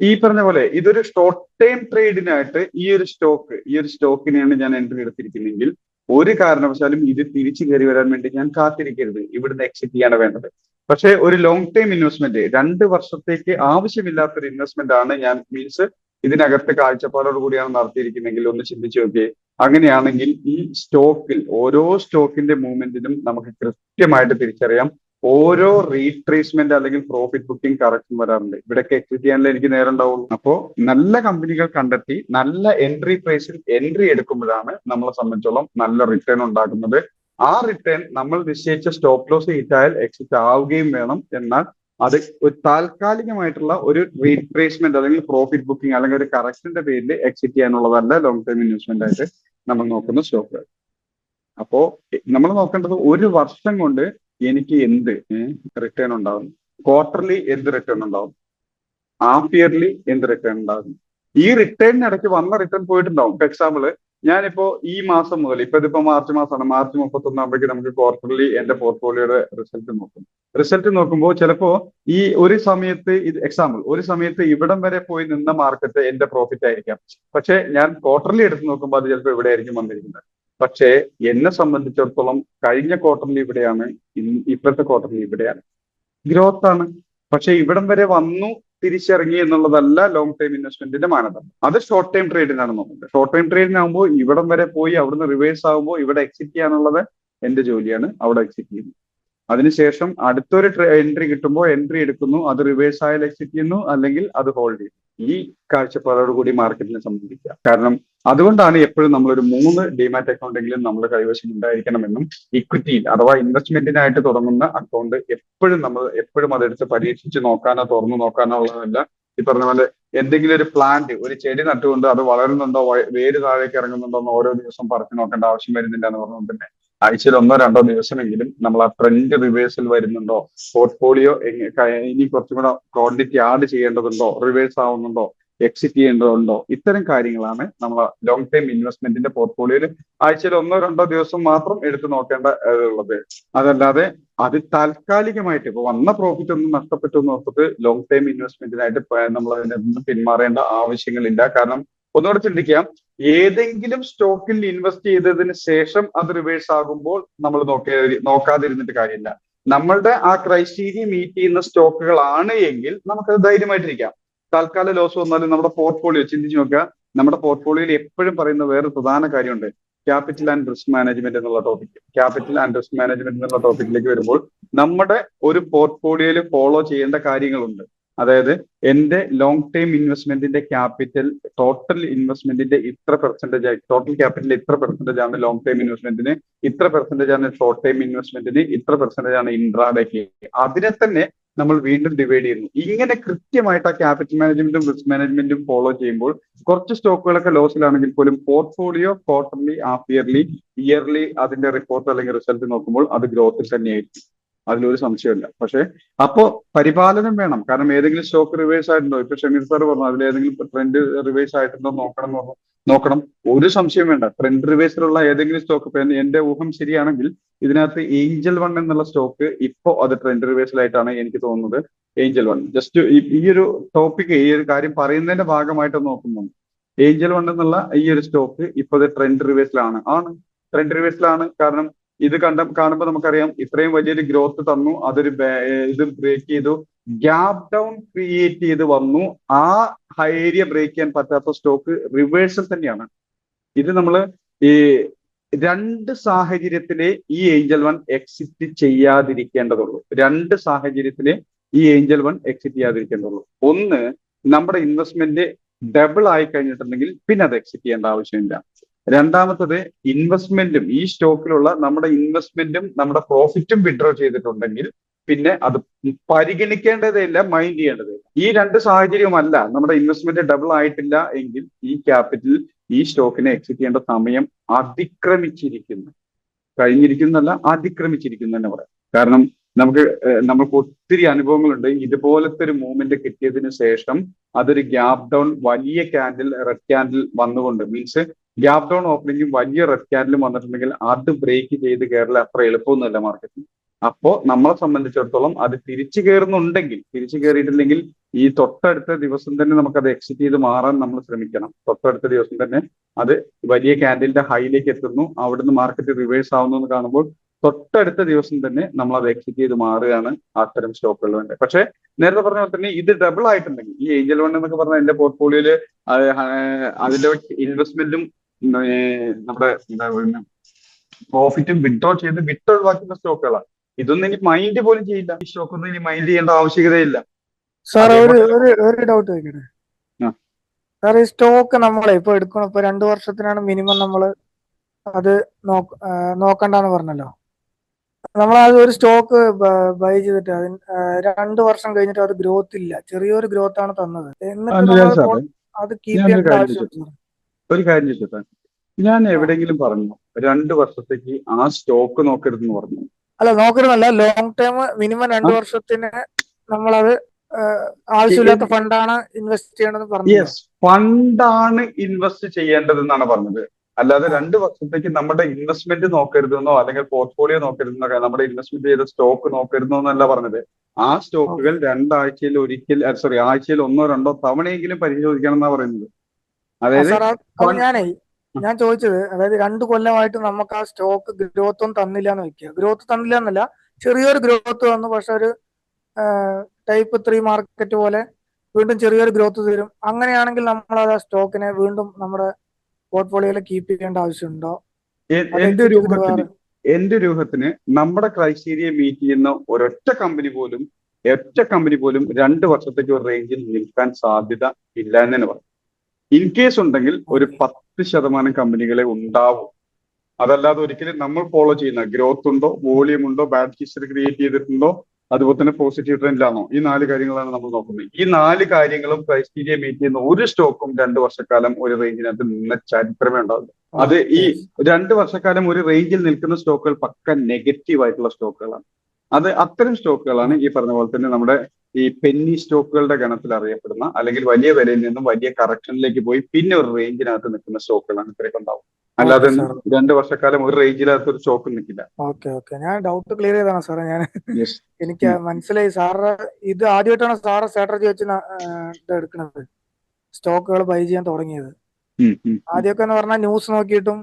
ഈ പറഞ്ഞ പോലെ ഇതൊരു ഷോർട്ട് ടൈം ട്രേഡിനായിട്ട് ഈ ഒരു സ്റ്റോക്ക് ഈ ഒരു സ്റ്റോക്കിനെയാണ് ഞാൻ എൻട്രി എടുത്തിരിക്കുന്നതെങ്കിൽ ഒരു കാരണവശാലും ഇത് തിരിച്ചു കയറി വരാൻ വേണ്ടി ഞാൻ കാത്തിരിക്കരുത്. ഇവിടുന്ന് എക്സിറ്റ് ചെയ്യാണ് വേണ്ടത്. പക്ഷേ ഒരു ലോങ് ടൈം ഇൻവെസ്റ്റ്മെന്റ് രണ്ട് വർഷത്തേക്ക് ആവശ്യമില്ലാത്തൊരു ഇൻവെസ്റ്റ്മെന്റ് ആണ് ഞാൻ മീൻസ് ഇതിനകത്ത് കാഴ്ചപ്പാടോട് കൂടിയാണ് നടത്തിയിരിക്കുന്നതെങ്കിൽ ഒന്ന് ചിന്തിച്ചു നോക്കിയേ. അങ്ങനെയാണെങ്കിൽ ഈ സ്റ്റോക്കിൽ ഓരോ സ്റ്റോക്കിന്റെ മൂവ്മെന്റിനും നമുക്ക് കൃത്യമായിട്ട് തിരിച്ചറിയാം. ഓരോ റീട്രേസ്മെന്റ് അല്ലെങ്കിൽ പ്രോഫിറ്റ് ബുക്കിംഗ് കറക്ഷൻ വരാറുണ്ട്. ഇവിടെയൊക്കെ എക്സിറ്റ് ചെയ്യാനല്ലേ എനിക്ക് നേരം ഉണ്ടാവുള്ളൂ അപ്പോ നല്ല കമ്പനികൾ കണ്ടെത്തി നല്ല എൻട്രി പ്രൈസിൽ എൻട്രി എടുക്കുമ്പോഴാണ് നമ്മളെ സംബന്ധിച്ചോളം നല്ല റിട്ടേൺ ഉണ്ടാക്കുന്നത് ആ റിട്ടേൺ നമ്മൾ നിശ്ചയിച്ച സ്റ്റോപ്പ് ലോസ് ഹിറ്റായാൽ എക്സിറ്റ് ആവുകയും വേണം. എന്നാൽ അത് ഒരു താൽക്കാലികമായിട്ടുള്ള ഒരു റീട്രേസ്മെന്റ് അല്ലെങ്കിൽ പ്രോഫിറ്റ് ബുക്കിംഗ് അല്ലെങ്കിൽ ഒരു കറക്ഷന്റെ പേരിൽ എക്സിറ്റ് ചെയ്യാനുള്ളതല്ല ലോങ് ടേം ഇൻവെസ്റ്റ്മെന്റ് ആയിട്ട് നമ്മൾ നോക്കുന്ന സ്റ്റോക്കുകൾ അപ്പോ നമ്മൾ നോക്കേണ്ടത് ഒരു വർഷം കൊണ്ട് എനിക്ക് എന്ത് റിട്ടേൺ ഉണ്ടാകും? ക്വാർട്ടർലി എന്ത് റിട്ടേൺ ഉണ്ടാകും? ഹാഫ് ഇയർലി എന്ത് റിട്ടേൺ ഉണ്ടാകും? ഈ റിട്ടേണിന് ഇടയ്ക്ക് വന്ന റിട്ടേൺ പോയിട്ടുണ്ടാവും. ഫോർ എക്സാമ്പിൾ ഞാനിപ്പോ ഈ മാസം മുതൽ ഇപ്പൊ ഇതിപ്പോ മാർച്ച് മാസമാണ് മാർച്ച് മുപ്പത്തി ഒന്നാകുമ്പോഴേക്ക് നമുക്ക് ക്വാർട്ടർലി എന്റെ പോർട്ട്ഫോളിയോയുടെ റിസൾട്ട് നോക്കും. റിസൾട്ട് നോക്കുമ്പോൾ ചിലപ്പോ ഈ ഒരു സമയത്ത് ഇത് എക്സാമ്പിൾ ഒരു സമയത്ത് ഇവിടം വരെ പോയി നിന്ന മാർക്കറ്റ് എന്റെ പ്രോഫിറ്റ് ആയിരിക്കാം. പക്ഷെ ഞാൻ ക്വാർട്ടർലി എടുത്ത് നോക്കുമ്പോൾ അത് ചിലപ്പോൾ ഇവിടെ ആയിരിക്കും വന്നിരിക്കുന്നത്. പക്ഷേ എന്നെ സംബന്ധിച്ചിടത്തോളം കഴിഞ്ഞ ക്വാർട്ടറിൽ ഇവിടെയാണ് ഇപ്പോഴത്തെ ക്വാർട്ടറിൽ ഇവിടെയാണ്. ഗ്രോത്ത് ആണ്. പക്ഷെ ഇവിടം വരെ വന്നു തിരിച്ചിറങ്ങി എന്നുള്ളതല്ല ലോങ് ടൈം ഇൻവെസ്റ്റ്മെന്റിന്റെ മാനദണ്ഡം. അത് ഷോർട്ട് ടൈം ട്രേഡിനാണ് നോക്കുന്നത് ഷോർട്ട് ടൈം ട്രേഡിനാകുമ്പോൾ ഇവിടം വരെ പോയി അവിടുന്ന് റിവേഴ്സ് ആകുമ്പോൾ ഇവിടെ എക്സിറ്റ് ചെയ്യാനുള്ളത് എന്റെ ജോലിയാണ്. അവിടെ എക്സിറ്റ് ചെയ്യുന്നത് അതിനുശേഷം അടുത്തൊരു എൻട്രി കിട്ടുമ്പോൾ എൻട്രി എടുക്കുന്നു. അത് റിവേഴ്സ് ആയാൽ എക്സിറ്റ് ചെയ്യുന്നു. അല്ലെങ്കിൽ അത് ഹോൾഡ് ചെയ്യുന്നു. ഈ കാഴ്ചപ്പാടോടുകൂടി മാർക്കറ്റിനെ സംബന്ധിക്കുക. കാരണം അതുകൊണ്ടാണ് എപ്പോഴും നമ്മളൊരു മൂന്ന് ഡിമാറ്റ് അക്കൗണ്ടെങ്കിലും നമ്മൾ കൈവശം ഉണ്ടായിരിക്കണമെന്നും ഇക്വിറ്റിയിൽ അഥവാ ഇൻവെസ്റ്റ്മെന്റിനായിട്ട് തുടങ്ങുന്ന അക്കൗണ്ട് എപ്പോഴും നമ്മൾ എപ്പോഴും അതെടുത്ത് പരീക്ഷിച്ച് നോക്കാനോ തുറന്നു നോക്കാനോ ഉള്ളതല്ല. ഈ പറഞ്ഞ പോലെ എന്തെങ്കിലും ഒരു പ്ലാന്റ് ഒരു ചെടി നട്ടുകൊണ്ട് അത് വളരുന്നുണ്ടോ? വേര് താഴേക്ക് ഇറങ്ങുന്നുണ്ടോ എന്ന് ഓരോ ദിവസം പറിച്ചു നോക്കേണ്ട ആവശ്യം വരുന്നില്ല എന്ന് പറഞ്ഞുകൊണ്ട് തന്നെ ആഴ്ചയിൽ ഒന്നോ രണ്ടോ ദിവസമെങ്കിലും നമ്മൾ ആ ട്രെൻഡ് റിവേഴ്സൽ വരുന്നുണ്ടോ? പോർട്ട്ഫോളിയോ ഇനി കുറച്ചും കൂടെ ക്വാണ്ടിറ്റി ആഡ് ചെയ്യേണ്ടതുണ്ടോ? റിവേഴ്സ് ആവുന്നുണ്ടോ? എക്സിറ്റ് ചെയ്യേണ്ടതുണ്ടോ? ഇത്തരം കാര്യങ്ങളാണ് നമ്മൾ ലോങ് ടൈം ഇൻവെസ്റ്റ്മെന്റിന്റെ പോർട്ട്ഫോളിയോയിൽ ആഴ്ചയിൽ ഒന്നോ രണ്ടോ ദിവസം മാത്രം എടുത്തു നോക്കേണ്ട ഉള്ളത്. അതല്ലാതെ അത് താൽക്കാലികമായിട്ട് ഇപ്പൊ വന്ന പ്രോഫിറ്റ് ഒന്നും നഷ്ടപ്പെട്ടു എന്ന് ഓർത്തിട്ട് ലോങ് ടൈം ഇൻവെസ്റ്റ്മെന്റിനായിട്ട് നമ്മൾ അതിനൊന്നും നിന്ന് പിന്മാറേണ്ട ആവശ്യങ്ങളില്ല. കാരണം ഒന്നുകൂടെ ചിന്തിക്കാം. ഏതെങ്കിലും സ്റ്റോക്കിൽ ഇൻവെസ്റ്റ് ചെയ്തതിന് ശേഷം അത് റിവേഴ്സ് ആകുമ്പോൾ നമ്മൾ നോക്കിയ നോക്കാതിരുന്നിട്ട് കാര്യമില്ല. നമ്മളുടെ ആ ക്രൈറ്റീരിയ മീറ്റ് ചെയ്യുന്ന സ്റ്റോക്കുകളാണ് എങ്കിൽ നമുക്കത് ധൈര്യമായിട്ടിരിക്കാം. തൽക്കാല ലോസ് വന്നാലും നമ്മുടെ പോർട്ട്ഫോളിയോ ചിന്തിച്ചു നോക്കുക. നമ്മുടെ പോർട്ട്ഫോളിയോയിൽ എപ്പോഴും പറയുന്ന വേറെ പ്രധാന കാര്യമുണ്ട്. ക്യാപിറ്റൽ ആൻഡ് റിസ്ക് മാനേജ്മെന്റ് എന്നുള്ള topic capital and risk management എന്നുള്ള ടോപ്പിക്കിലേക്ക് വരുമ്പോൾ നമ്മുടെ ഒരു പോർട്ട്ഫോളിയോയിൽ ഫോളോ ചെയ്യേണ്ട കാര്യങ്ങളുണ്ട്. അതായത് എന്റെ ലോങ് ടൈം ഇൻവെസ്റ്റ്മെന്റിന്റെ ക്യാപിറ്റൽ ടോട്ടൽ ഇൻവെസ്റ്റ്മെന്റിന്റെ ഇത്ര പെർസെന്റേജ് ആയി ടോട്ടൽ ക്യാപിറ്റൽ ഇത്ര പെർസെന്റേജ് ആണ് ലോങ് ടൈം ഇൻവെസ്റ്റ്മെന്റിന് ഇത്ര പെർസെന്റേജ് ആണ് ഷോർട്ട് ടൈം ഇൻവെസ്റ്റ്മെന്റിന് ഇത്ര പെർസെന്റേജ് ആണ് ഇൻട്രാഡേക്ക് അതിനെ തന്നെ നമ്മൾ വീണ്ടും ഡിവൈഡ് ചെയ്യുന്നു. ഇങ്ങനെ കൃത്യമായിട്ട് ആ ക്യാപിറ്റൽ മാനേജ്മെന്റും റിസ്ക് മാനേജ്മെന്റും ഫോളോ ചെയ്യുമ്പോൾ കുറച്ച് സ്റ്റോക്കുകളൊക്കെ ലോസിലാണെങ്കിൽ പോലും portfolio quarterly half yearly yearly അതിന്റെ റിപ്പോർട്ട് അല്ലെങ്കിൽ റിസൾട്ട് നോക്കുമ്പോൾ അത് ഗ്രോത്തിൽ തന്നെയായിരിക്കും. അതിലൊരു സംശയമില്ല പക്ഷെ അപ്പോ പരിപാലനം വേണം. കാരണം ഏതെങ്കിലും സ്റ്റോക്ക് റിവേഴ്സ് ആയിട്ടുണ്ടോ? ഇപ്പൊ ഷമീർ സാർ പറഞ്ഞു അതിലേതെങ്കിലും ട്രെൻഡ് റിവേഴ്സ് ആയിട്ടുണ്ടോ നോക്കണം എന്ന് പറഞ്ഞു. നോക്കണം. ഒരു സംശയം വേണ്ട. ട്രെൻഡ് റിവേഴ്സിലുള്ള ഏതെങ്കിലും സ്റ്റോക്ക് ഇപ്പൊ എന്റെ- ഊഹം ശരിയാണെങ്കിൽ ഇതിനകത്ത് ഏഞ്ചൽ വൺ എന്നുള്ള സ്റ്റോക്ക് ഇപ്പോ അത് ട്രെൻഡ് റിവേഴ്സിലായിട്ടാണ് എനിക്ക് തോന്നുന്നത്. Angel one. ജസ്റ്റ് ഈ ഒരു ടോപ്പിക് ഈ ഒരു കാര്യം പറയുന്നതിന്റെ ഭാഗമായിട്ട് നോക്കുന്നു ഏഞ്ചൽ വൺ എന്നുള്ള ഈ ഒരു സ്റ്റോക്ക് ഇപ്പൊ അത് ട്രെൻഡ് റിവേഴ്സിലാണ്. ആണ്. ട്രെൻഡ് റിവേഴ്സിലാണ് കാരണം ഇത് കണ്ട കാണുമ്പോൾ നമുക്കറിയാം ഇത്രയും വലിയൊരു ഗ്രോത്ത് തന്നു. അതൊരു ഇത് ബ്രേക്ക് ചെയ്തു. ഗ്യാപ് ഡൗൺ ക്രിയേറ്റ് ചെയ്ത് വന്നു. ആ ഏരിയ ബ്രേക്ക് ചെയ്യാൻ പറ്റാത്ത സ്റ്റോക്ക് റിവേഴ്സൽ തന്നെയാണ്. ഇത് നമ്മൾ ഈ രണ്ട് സാഹചര്യത്തിലെ ഈ ഏഞ്ചൽ വൺ എക്സിറ്റ് ചെയ്യാതിരിക്കേണ്ടതുള്ളൂ. രണ്ട് സാഹചര്യത്തിലെ ഈ ഏഞ്ചൽ വൺ എക്സിറ്റ് ചെയ്യാതിരിക്കേണ്ടതുള്ളൂ. ഒന്ന് നമ്മുടെ ഇൻവെസ്റ്റ്മെന്റ് ഡബിൾ ആയി കഴിഞ്ഞിട്ടുണ്ടെങ്കിൽ പിന്നെ അത് എക്സിറ്റ് ചെയ്യേണ്ട ആവശ്യമില്ല. രണ്ടാമത്തത് ഇൻവെസ്റ്റ്മെന്റും ഈ സ്റ്റോക്കിലുള്ള നമ്മുടെ ഇൻവെസ്റ്റ്മെന്റും നമ്മുടെ പ്രോഫിറ്റും വിഡ്രോ ചെയ്തിട്ടുണ്ടെങ്കിൽ പിന്നെ അത് പരിഗണിക്കേണ്ടതില്ല മൈൻഡ് ചെയ്യേണ്ടതില്ല ഈ രണ്ട് സാഹചര്യമല്ല നമ്മുടെ ഇൻവെസ്റ്റ്മെന്റ് ഡബിൾ ആയിട്ടില്ല എങ്കിൽ ഈ ക്യാപിറ്റൽ ഈ സ്റ്റോക്കിനെ എക്സിറ്റ് ചെയ്യേണ്ട സമയം അതിക്രമിച്ചിരിക്കുന്നു. കഴിഞ്ഞിരിക്കുന്നല്ല അതിക്രമിച്ചിരിക്കുന്നു തന്നെ പറയാം. കാരണം നമുക്ക് നമുക്ക് ഒത്തിരി അനുഭവങ്ങളുണ്ട്. ഇതുപോലത്തെ ഒരു മൂവ്മെന്റ് കിട്ടിയതിനു ശേഷം അതൊരു ഗ്യാപ് ഡൗൺ വലിയ ക്യാൻഡിൽ റെഡ് ക്യാൻഡിൽ വന്നുകൊണ്ട് മീൻസ് ഗ്യാപ് ഡൗൺ ഓപ്പണിംഗും വലിയ റെഡ് ക്യാൻഡിലും വന്നിട്ടുണ്ടെങ്കിൽ അത് ബ്രേക്ക് ചെയ്ത് കയറൽ അത്ര എളുപ്പമൊന്നുമല്ല മാർക്കറ്റിൽ അപ്പോ നമ്മളെ സംബന്ധിച്ചിടത്തോളം അത് തിരിച്ചു കയറുന്നുണ്ടെങ്കിൽ തിരിച്ചു കയറിയിട്ടില്ലെങ്കിൽ ഈ തൊട്ടടുത്ത ദിവസം തന്നെ നമുക്ക് അത് എക്സിറ്റ് ചെയ്ത് മാറാൻ നമ്മൾ ശ്രമിക്കണം. തൊട്ടടുത്ത ദിവസം തന്നെ അത് വലിയ ക്യാൻഡിലിന്റെ ഹൈയിലേക്ക് എത്തുന്നു. അവിടുന്ന് മാർക്കറ്റ് റിവേഴ്സ് ആവുന്നു എന്ന് കാണുമ്പോൾ തൊട്ടടുത്ത ദിവസം തന്നെ നമ്മൾ അത് എക്സിറ്റ് ചെയ്ത് മാറുകയാണ് അത്തരം സ്റ്റോക്കുകൾ വേണ്ടത് പക്ഷെ നേരത്തെ പറഞ്ഞ പോലെ തന്നെ ഇത് ഡബിൾ ആയിട്ടുണ്ടെങ്കിൽ ഈ ഏഞ്ചൽ വൺ എന്നൊക്കെ പറഞ്ഞാൽ എന്റെ പോർട്ട്ഫോളിയോയിൽ അതിന്റെ ഇൻവെസ്റ്റ്മെന്റും നമ്മുടെ എന്താ പറയുക പ്രോഫിറ്റും വിഡ്രോ ചെയ്ത് വിട്ട് ഒഴിവാക്കുന്ന സ്റ്റോക്കുകളാണ് ഇതൊന്നും ഇനി മൈൻഡ് പോലും ചെയ്യില്ല. ഈ സ്റ്റോക്ക് ഒന്നും ഇനി മൈൻഡ് ചെയ്യേണ്ട ആവശ്യകതയില്ല. സാർ ഒരു ഒരു ഡൗട്ട്. സാർ ഈ സ്റ്റോക്ക് നമ്മളെ ഇപ്പൊ എടുക്കണം ഇപ്പൊ രണ്ടു വർഷത്തിനാണ് മിനിമം നമ്മൾ അത് നോക്കണ്ടെന്ന് പറഞ്ഞല്ലോ. നമ്മൾ അത് ഒരു സ്റ്റോക്ക് ബൈ ചെയ്തിട്ട് അതിന് രണ്ടു വർഷം കഴിഞ്ഞിട്ട് അത് ഗ്രോത്ത് ഇല്ല. ചെറിയൊരു ഗ്രോത്ത് ആണ് തന്നത്. എന്നിട്ട് അത് കീപ്പ് ഞാനൊരു ചെയ്യേണ്ട ആവശ്യം ഒരു കാര്യം ഞാൻ എവിടെയെങ്കിലും പറഞ്ഞു രണ്ട് വർഷത്തേക്ക് ആ സ്റ്റോക്ക് നോക്കരുതെന്ന് പറഞ്ഞു. അല്ല നോക്കരുതല്ല ലോങ് ടേം മിനിമം രണ്ട്. വർഷത്തിന് നമ്മളത് ആവശ്യമില്ലാത്ത ഫണ്ടാണ് ഇൻവെസ്റ്റ് ചെയ്യണമെന്ന് പറഞ്ഞു യെസ് ഫണ്ടാണ് ഇൻവെസ്റ്റ് ചെയ്യേണ്ടതെന്നാണ് പറഞ്ഞത്. അല്ലാതെ രണ്ട് വർഷത്തേക്ക് നമ്മുടെ ഇൻവെസ്റ്റ്മെന്റ് നോക്കരുതെന്നോ അല്ലെങ്കിൽ പോർട്ട്ഫോളിയോ നോക്കരുതെന്നോ നമ്മുടെ ഇൻവെസ്റ്റ്മെന്റ് ചെയ്ത സ്റ്റോക്ക് നോക്കരുതെന്നോ എന്നല്ല പറഞ്ഞത്. ആ സ്റ്റോക്കുകൾ രണ്ടാഴ്ചയിൽ ഒരിക്കൽ സോറി ആഴ്ചയിൽ ഒന്നോ രണ്ടോ തവണയെങ്കിലും പരിശോധിക്കണം എന്നാ പറയുന്നത്. അതായത് ഞാൻ ചോദിച്ചത് അതായത് രണ്ട് കൊല്ലമായിട്ട് നമുക്ക് ആ സ്റ്റോക്ക് ഗ്രോത്ത് ഒന്നും തന്നില്ല എന്ന് വെക്കുക. ഗ്രോത്ത് തന്നില്ല എന്നല്ല ചെറിയൊരു ഗ്രോത്ത് വന്നു പക്ഷെ ഒരു ടൈപ്പ് ത്രീ മാർക്കറ്റ് പോലെ വീണ്ടും ചെറിയൊരു ഗ്രോത്ത് തരും. അങ്ങനെയാണെങ്കിൽ നമ്മൾ അത് ആ സ്റ്റോക്കിനെ വീണ്ടും നമ്മുടെ പോർട്ട്ഫോളിയോയിൽ കീപ്പ് ചെയ്യേണ്ട ആവശ്യമുണ്ടോ? എന്റെ രൂപത്തിന് നമ്മുടെ ക്രൈറ്റീരിയ മീറ്റ് ചെയ്യുന്ന ഒരൊറ്റ കമ്പനി പോലും ഒറ്റ കമ്പനി പോലും രണ്ട് വർഷത്തേക്ക് ഒരു റേഞ്ചിൽ നിൽക്കാൻ സാധ്യത ഇല്ല എന്ന് തന്നെ പറയും. ഇൻ കേസ് ഉണ്ടെങ്കിൽ ഒരു പത്ത് ശതമാനം കമ്പനികളെ ഉണ്ടാവും. അതല്ലാതെ ഒരിക്കലും നമ്മൾ ഫോളോ ചെയ്യുന്ന ഗ്രോത്ത് ഉണ്ടോ വോളിയം ഉണ്ടോ ബാഡ് ഹിസ്റ്ററി ക്രിയേറ്റ് ചെയ്തിട്ടുണ്ടോ അതുപോലെ തന്നെ പോസിറ്റീവ് ട്രെൻഡിലാണോ ഈ നാല് കാര്യങ്ങളാണ് നമ്മൾ നോക്കുന്നത്. ഈ നാല് കാര്യങ്ങളും ക്രൈറ്റീരിയ മീറ്റ് ചെയ്യുന്ന ഒരു സ്റ്റോക്കും രണ്ട് വർഷക്കാലം ഒരു റേഞ്ചിനകത്ത് നിന്ന ചരിത്രമേ ഉണ്ടാവില്ല അത് ഈ രണ്ട് വർഷക്കാലം ഒരു റേഞ്ചിൽ നിൽക്കുന്ന സ്റ്റോക്കുകൾ പക്ക നെഗറ്റീവ് ആയിട്ടുള്ള സ്റ്റോക്കുകളാണ് അത് അത്തരം സ്റ്റോക്കുകളാണ് ഈ പറഞ്ഞ പോലെ തന്നെ നമ്മുടെ ഈ പെന്നി സ്റ്റോക്കുകളുടെ ഗണത്തിൽ അറിയപ്പെടുന്ന അല്ലെങ്കിൽ വലിയ വിലയിൽ നിന്നും വലിയ കറക്ഷനിലേക്ക് പോയി പിന്നെ ഒരു റേഞ്ചിനകത്ത് നിൽക്കുന്ന സ്റ്റോക്കുകളാണ് ഇത്രയൊക്കെ ഉണ്ടാവും അല്ലാതെ രണ്ട് വർഷക്കാലം ഒരു റേഞ്ചിനകത്ത് ഒരു സ്റ്റോക്ക് നിൽക്കില്ല. ഓക്കെ ഓക്കെ ഞാൻ ഡൗട്ട് ക്ലിയർ ചെയ്താണ് സാറേ ഞാൻ. എനിക്ക് മനസ്സിലായി സാറ് ഇത് ആദ്യമായിട്ടാണ് സാറ് സ്ട്രാറ്റജി വെച്ച് എടുക്കുന്നത്. സ്റ്റോക്കുകൾ ബൈ ചെയ്യാൻ തുടങ്ങിയത്. ആദ്യമൊക്കെ എന്ന് പറഞ്ഞാൽ ന്യൂസ് നോക്കിയിട്ടും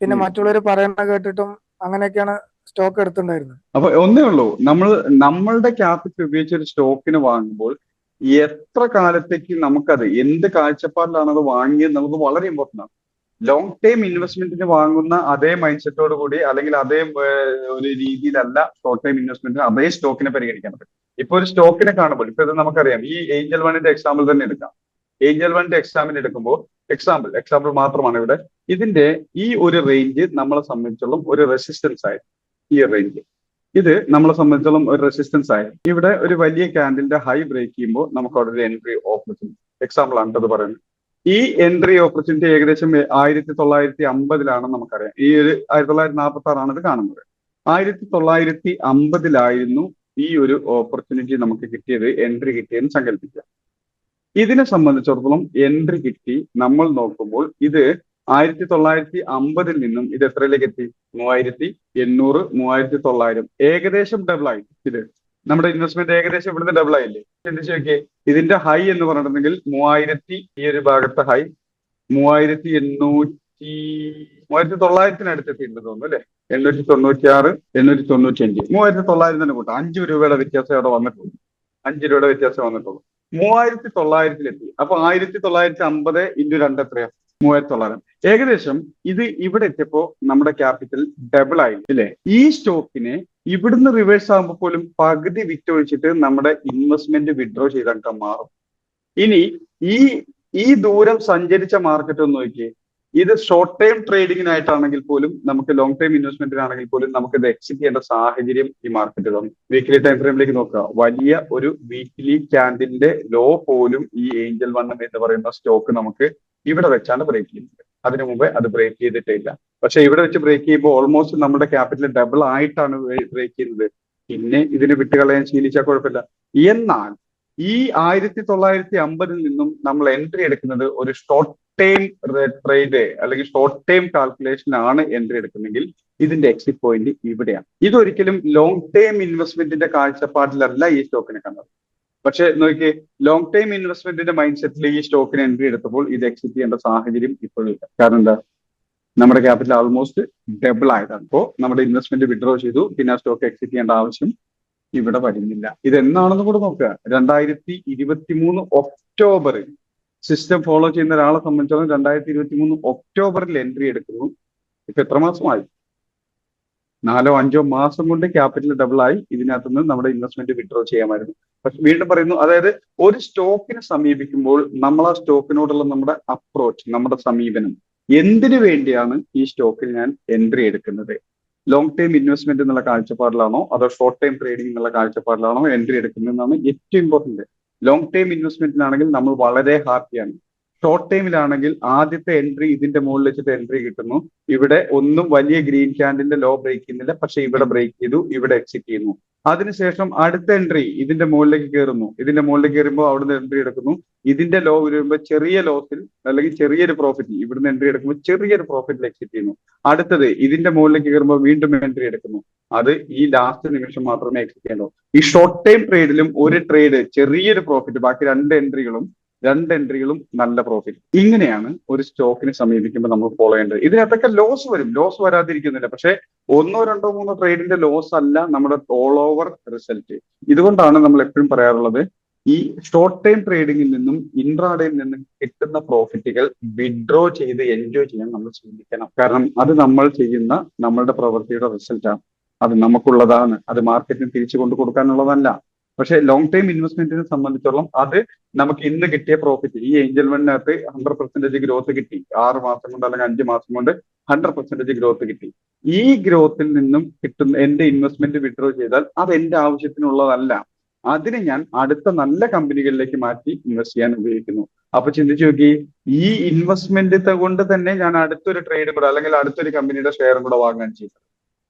പിന്നെ. മറ്റുള്ളവർ പറയുന്ന കേട്ടിട്ടും അങ്ങനെയൊക്കെയാണ് സ്റ്റോക്ക് എടുത്തിട്ടുണ്ടായിരുന്നത് അപ്പൊ ഒന്നേ ഉള്ളൂ. നമ്മൾ നമ്മളുടെ ക്യാപിറ്റൽ ഉപയോഗിച്ച് ഒരു സ്റ്റോക്കിന് വാങ്ങുമ്പോൾ എത്ര കാലത്തേക്ക് നമുക്കത് എന്ത് കാഴ്ചപ്പാടിലാണ് അത് വാങ്ങിയത് എന്നുള്ളത് വളരെ ഇമ്പോർട്ടന്റ് ആണ്. ലോങ് ടൈം ഇൻവെസ്റ്റ്മെന്റിന് വാങ്ങുന്ന അതേ മൈൻഡ് സെറ്റോട് കൂടി അല്ലെങ്കിൽ അതേ ഒരു രീതിയിലല്ല ഷോർട്ട് ടൈം ഇൻവെസ്റ്റ്മെന്റിന് അതേ സ്റ്റോക്കിനെ പരിഗണിക്കേണ്ടത് ഇപ്പൊ ഒരു സ്റ്റോക്കിനെ കാണുമ്പോൾ ഇപ്പൊ ഇത് നമുക്കറിയാം. ഈ ഏഞ്ചൽ വണ്ണിന്റെ എക്സാമ്പിൾ തന്നെ എടുക്കാം. ഏഞ്ചൽ വണ്ണിന്റെ എക്സാമിന് എടുക്കുമ്പോൾ എക്സാമ്പിൾ എക്സാമ്പിൾ മാത്രമാണ് ഇവിടെ. ഇതിന്റെ ഈ ഒരു റേഞ്ച് നമ്മളെ സംബന്ധിച്ചോളം ഒരു റെസിസ്റ്റൻസ് ആയിരുന്നു. ഈ റേഞ്ച് ഇത് നമ്മളെ സംബന്ധിച്ചോളം ഒരു റെസിസ്റ്റൻസ് ആയിരുന്നു ഇവിടെ ഒരു വലിയ ക്യാൻഡിലിന്റെ ഹൈ ബ്രേക്ക് ചെയ്യുമ്പോൾ നമുക്ക് അവിടെ ഒരു എൻട്രി ഓപ്പർച്യൂണിറ്റി എക്സാമ്പിൾ ആണ് ഇത് പറയുന്നത്. ഈ എൻട്രി ഓപ്പർച്യൂണിറ്റി ഏകദേശം ആയിരത്തി തൊള്ളായിരത്തി അമ്പതിലാണ് നമുക്കറിയാം. ഈ ഒരു ആയിരത്തി തൊള്ളായിരത്തി നാൽപ്പത്തി ആറാണ് ഇത് കാണുന്നത്. ആയിരത്തി തൊള്ളായിരത്തി അമ്പതിലായിരുന്നു ഈ ഒരു ഓപ്പർച്യൂണിറ്റി നമുക്ക് കിട്ടിയത് എൻട്രി കിട്ടിയെന്ന് സങ്കല്പിക്കുക. ഇതിനെ സംബന്ധിച്ചിടത്തോളം എൻട്രി കിട്ടി നമ്മൾ നോക്കുമ്പോൾ ഇത് ആയിരത്തി തൊള്ളായിരത്തി അമ്പതിൽ നിന്നും ഇത് എത്രയിലേക്ക് എത്തി? മൂവായിരത്തി എണ്ണൂറ് മൂവായിരത്തി തൊള്ളായിരം ഏകദേശം ഡബിൾ ആയി. ഇത് നമ്മുടെ ഇൻവെസ്റ്റ്മെന്റ് ഏകദേശം ഇവിടുന്ന് ഡബിൾ ആയില്ലേ? ചിന്തിച്ച് നോക്കിയേ? ഇതിന്റെ ഹൈ എന്ന് പറഞ്ഞിട്ടുണ്ടെങ്കിൽ മൂവായിരത്തി ഈ ഒരു ഭാഗത്തെ ഹൈ മൂവായിരത്തി എണ്ണൂറ്റി മൂവായിരത്തി തൊള്ളായിരത്തിനടുത്ത് എത്തിയിട്ടുണ്ട് തോന്നുന്നു അല്ലെ? എണ്ണൂറ്റി തൊണ്ണൂറ്റി ആറ് എണ്ണൂറ്റി തൊണ്ണൂറ്റി അഞ്ച് മൂവായിരത്തി തൊള്ളായിരം തന്നെ കൂട്ടാം. അഞ്ച് രൂപയുടെ വ്യത്യാസം അവിടെ വന്നിട്ടുള്ളൂ. അഞ്ച് രൂപയുടെ വ്യത്യാസം വന്നിട്ടുള്ളൂ. മൂവായിരത്തി തൊള്ളായിരത്തിലെത്തി അപ്പൊ ആയിരത്തി തൊള്ളായിരത്തി അമ്പത് ഇന്റു രണ്ട് എത്രയാ? മൂവായിരത്തി തൊള്ളായിരം ഏകദേശം ഇത് ഇവിടെ എത്തിയപ്പോ നമ്മുടെ ക്യാപിറ്റൽ ഡബിൾ ആയി. അല്ലെ ഈ സ്റ്റോക്കിനെ ഇവിടുന്ന് റിവേഴ്സ് ആകുമ്പോൾ പോലും പകുതി വിറ്റൊഴിച്ചിട്ട് നമ്മുടെ ഇൻവെസ്റ്റ്മെന്റ് വിഡ്രോ ചെയ്തൊക്കെ മാറും. ഇനി ഈ ഈ ദൂരം സഞ്ചരിച്ച മാർക്കറ്റ് ഒന്ന് നോക്കിയേ. ഇത് ഷോർട്ട് ടൈം ട്രേഡിങ്ങിനായിട്ടാണെങ്കിൽ പോലും നമുക്ക് ലോങ് ടൈം ഇൻവെസ്റ്റ്മെന്റിനാണെങ്കിൽ പോലും നമുക്ക് ഇത് എക്സിറ്റ് ചെയ്യേണ്ട സാഹചര്യം ഈ മാർക്കറ്റ് തന്നു വീക്കിലി ടൈം ഫ്രെയിമിലേക്ക് നോക്കുക. വലിയ ഒരു വീക്കിലി ക്യാൻഡിന്റെ ലോ പോലും ഈ ഏഞ്ചൽ വണ്ണം എന്ന് പറയുന്ന സ്റ്റോക്ക് നമുക്ക് ഇവിടെ വെച്ചാണ് ബ്രേക്ക് ചെയ്യുന്നത്. അതിനു മുമ്പേ അത് ബ്രേക്ക് ചെയ്തിട്ടില്ല. പക്ഷെ ഇവിടെ വെച്ച് ബ്രേക്ക് ചെയ്യുമ്പോൾ ഓൾമോസ്റ്റ് നമ്മുടെ ക്യാപിറ്റൽ ഡബിൾ ആയിട്ടാണ് ബ്രേക്ക് ചെയ്യുന്നത്. പിന്നെ ഇതിന് വിട്ടുകളയാൻ ശീലിച്ചാൽ കുഴപ്പമില്ല. എന്നാൽ ഈ ആയിരത്തി തൊള്ളായിരത്തി അമ്പതിൽ നിന്നും നമ്മൾ എൻട്രി എടുക്കുന്നത് ഒരു ഷോർട്ട് ടൈം ട്രേഡ് അല്ലെങ്കിൽ ഷോർട്ട് ടൈം കാൽക്കുലേഷൻ ആണ് എൻട്രി എടുക്കുന്നെങ്കിൽ ഇതിന്റെ എക്സിറ്റ് പോയിന്റ് ഇവിടെയാണ്. ഇതൊരിക്കലും ലോങ് ടേം ഇൻവെസ്റ്റ്മെന്റിന്റെ കാഴ്ചപ്പാടിലല്ല ഈ സ്റ്റോക്കിനെ കണ്ടത്. പക്ഷെ നോക്കി ലോങ് ടൈം ഇൻവെസ്റ്റ്മെന്റിന്റെ മൈൻഡ് സെറ്റിൽ ഈ സ്റ്റോക്കിന് എൻട്രി എടുത്തപ്പോൾ ഇത് എക്സിറ്റ് ചെയ്യേണ്ട സാഹചര്യം ഇപ്പോഴില്ല കാരണം എന്താ? നമ്മുടെ ക്യാപിറ്റൽ ആൾമോസ്റ്റ് ഡബിൾ ആയതാണ്. അപ്പോൾ നമ്മുടെ ഇൻവെസ്റ്റ്മെന്റ് വിഡ്രോ ചെയ്തു. പിന്നെ ആ സ്റ്റോക്ക് എക്സിറ്റ് ചെയ്യേണ്ട ആവശ്യം ഇവിടെ വരുന്നില്ല. ഇത് എന്നാണെന്ന് കൂടെ നോക്കുക. രണ്ടായിരത്തി ഇരുപത്തി മൂന്ന് ഒക്ടോബറിൽ സിസ്റ്റം ഫോളോ ചെയ്യുന്ന ഒരാളെ സംബന്ധിച്ചോളം രണ്ടായിരത്തി ഇരുപത്തി മൂന്ന് ഒക്ടോബറിൽ എൻട്രി എടുക്കുന്നു. ഇപ്പൊ എത്ര മാസമായി? നാലോ അഞ്ചോ മാസം കൊണ്ട് ക്യാപിറ്റൽ ഡബിൾ ആയി. ഇതിനകത്തുനിന്ന് നമ്മുടെ ഇൻവെസ്റ്റ്മെന്റ് വിഡ്രോ ചെയ്യാമായിരുന്നു. പക്ഷെ വീണ്ടും പറയുന്നു അതായത് ഒരു സ്റ്റോക്കിനെ സമീപിക്കുമ്പോൾ നമ്മൾ ആ സ്റ്റോക്കിനോടുള്ള നമ്മുടെ അപ്രോച്ച് നമ്മുടെ സമീപനം എന്തിനു വേണ്ടിയാണ് ഈ സ്റ്റോക്കിൽ ഞാൻ എൻട്രി എടുക്കുന്നത്? ലോങ് ടൈം ഇൻവെസ്റ്റ്മെന്റ് എന്നുള്ള കാഴ്ചപ്പാടിലാണോ അതോ ഷോർട്ട് ടൈം ട്രേഡിംഗ് എന്നുള്ള കാഴ്ചപ്പാടിലാണോ എൻട്രി എടുക്കുന്നതെന്നാണ് ഏറ്റവും ഇമ്പോർട്ടന്റ് ലോങ് ടൈം ഇൻവെസ്റ്റ്മെന്റിലാണെങ്കിൽ നമ്മൾ വളരെ ഹാപ്പിയാണ് ഷോർട്ട് ടൈമിലാണെങ്കിൽ ആദ്യത്തെ എൻട്രി ഇതിന്റെ മുകളിൽ വെച്ചിട്ട് എൻട്രി കിട്ടുന്നു. ഇവിടെ ഒന്നും വലിയ ഗ്രീൻ ക്യാൻഡിന്റെ ലോ ബ്രേക്ക് ചെയ്യുന്നില്ല. പക്ഷെ ഇവിടെ ബ്രേക്ക് ചെയ്തു ഇവിടെ എക്സിറ്റ് ചെയ്യുന്നു. അതിനുശേഷം അടുത്ത എൻട്രി ഇതിന്റെ മുകളിലേക്ക് കയറുന്നു ഇതിന്റെ മുകളിലേക്ക് കയറുമ്പോൾ അവിടുന്ന് എൻട്രി എടുക്കുന്നു. ഇതിന്റെ ലോ വരുമ്പോൾ ചെറിയ ലോസിൽ അല്ലെങ്കിൽ ചെറിയൊരു പ്രോഫിറ്റ് ഇവിടുന്ന് എൻട്രി എടുക്കുമ്പോൾ ചെറിയൊരു പ്രോഫിറ്റിൽ എക്സിറ്റ് ചെയ്യുന്നു. അടുത്തത് ഇതിന്റെ മുകളിലേക്ക് കയറുമ്പോൾ വീണ്ടും എൻട്രി എടുക്കുന്നു. അത് ഈ ലാസ്റ്റ് നിമിഷം മാത്രമേ എക്സിറ്റ് ചെയ്യണ്ടൂ ഈ ഷോർട്ട് ടൈം ട്രേഡിലും ഒരു ട്രേഡ് ചെറിയൊരു പ്രോഫിറ്റ് ബാക്കി രണ്ട് എൻട്രികളും രണ്ട് എൻട്രികളും നല്ല പ്രോഫിറ്റ് ഇങ്ങനെയാണ് ഒരു സ്റ്റോക്കിനെ സമീപിക്കുമ്പോൾ നമ്മൾ ഫോളോ ചെയ്യേണ്ടത്. ഇതിനകത്തൊക്കെ ലോസ് വരും. ലോസ് വരാതിരിക്കുന്നില്ല. പക്ഷെ ഒന്നോ രണ്ടോ മൂന്നോ ട്രേഡിന്റെ ലോസ് അല്ല നമ്മുടെ ഓൾ ഓവർ റിസൾട്ട് ഇതുകൊണ്ടാണ് നമ്മൾ എപ്പോഴും പറയാറുള്ളത് ഈ ഷോർട്ട് ടൈം ട്രേഡിംഗിൽ നിന്നും ഇൻട്രാഡേയിൽ നിന്നും കിട്ടുന്ന പ്രോഫിറ്റുകൾ വിഡ്രോ ചെയ്ത് എൻജോയ് ചെയ്യാൻ നമ്മൾ ചിന്തിക്കണം കാരണം അത് നമ്മൾ ചെയ്യുന്ന നമ്മളുടെ പ്രവൃത്തിയുടെ റിസൾട്ടാണ് അത് നമുക്കുള്ളതാണ്. അത് മാർക്കറ്റിന് തിരിച്ചു കൊണ്ടു കൊടുക്കാനുള്ളതല്ല പക്ഷെ ലോങ് ടൈം ഇൻവെസ്റ്റ്മെന്റിനെ സംബന്ധിച്ചോളം അത് നമുക്ക് ഇന്ന് കിട്ടിയ പ്രോഫിറ്റ് ഈ ഏഞ്ചൽ വണ്ണിനകത്ത് ഹൺഡ്രഡ് പെർസെന്റേജ് ഗ്രോത്ത് കിട്ടി. ആറ് മാസം കൊണ്ട് അല്ലെങ്കിൽ അഞ്ച് മാസം കൊണ്ട് ഹൺഡ്രഡ് പെർസെന്റേജ് ഗ്രോത്ത് കിട്ടി. ഈ ഗ്രോത്തിൽ നിന്നും കിട്ടുന്ന എന്റെ ഇൻവെസ്റ്റ്മെന്റ് വിഡ്രോ ചെയ്താൽ അത് എന്റെ ആവശ്യത്തിനുള്ളതല്ല. അതിനെ ഞാൻ അടുത്ത നല്ല കമ്പനികളിലേക്ക് മാറ്റി ഇൻവെസ്റ്റ് ചെയ്യാൻ ഉപയോഗിക്കുന്നു. അപ്പൊ ചിന്തിച്ചു നോക്കി ഈ ഇൻവെസ്റ്റ്മെന്റ് കൊണ്ട് തന്നെ ഞാൻ അടുത്തൊരു ട്രേഡ് കൂടെ അല്ലെങ്കിൽ അടുത്തൊരു കമ്പനിയുടെ ഷെയറും കൂടെ വാങ്ങാൻ ചെയ്തത്.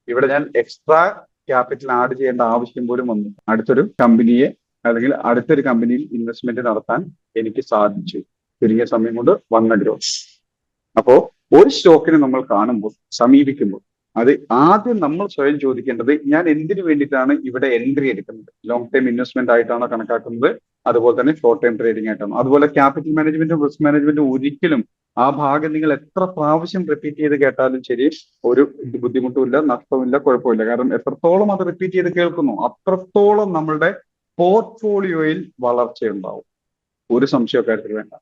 ഇവിടെ ഞാൻ എക്സ്ട്രാ ക്യാപിറ്റൽ ആഡ് ചെയ്യേണ്ട ആവശ്യം പോലും വന്നു. അടുത്തൊരു കമ്പനിയെ അല്ലെങ്കിൽ അടുത്തൊരു കമ്പനിയിൽ ഇൻവെസ്റ്റ്മെന്റ് നടത്താൻ എനിക്ക് സാധിച്ചു. ചുരുങ്ങിയ സമയം കൊണ്ട് വന്ന ഗ്രോത്ത് അപ്പോ ഒരു സ്റ്റോക്കിനെ നമ്മൾ കാണുമ്പോൾ സമീപിക്കുമ്പോൾ അത് ആദ്യം നമ്മൾ സ്വയം ചോദിക്കേണ്ടത് ഞാൻ എന്തിനു വേണ്ടിയിട്ടാണ് ഇവിടെ എൻട്രി എടുക്കുന്നത്? ലോങ് ടൈം ഇൻവെസ്റ്റ്മെന്റ് ആയിട്ടാണോ കണക്കാക്കുന്നത്? അതുപോലെ തന്നെ ഷോർട്ട് ടൈം ട്രേഡിംഗ് ആയിട്ടാണോ? അതുപോലെ ക്യാപിറ്റൽ മാനേജ്മെന്റും റിസ്ക് മാനേജ്മെന്റും ഒരിക്കലും ആ ഭാഗം നിങ്ങൾ എത്ര പ്രാവശ്യം റിപ്പീറ്റ് ചെയ്ത് കേട്ടാലും ശരി ഒരു ബുദ്ധിമുട്ടുമില്ല നഷ്ടമില്ല കുഴപ്പമില്ല. കാരണം എത്രത്തോളം അത് റിപ്പീറ്റ് ചെയ്ത് കേൾക്കുന്നു അത്രത്തോളം നമ്മളുടെ പോർട്ട്ഫോളിയോയിൽ വളർച്ചയുണ്ടാവും. ഒരു സംശയമൊക്കെ വേണ്ട.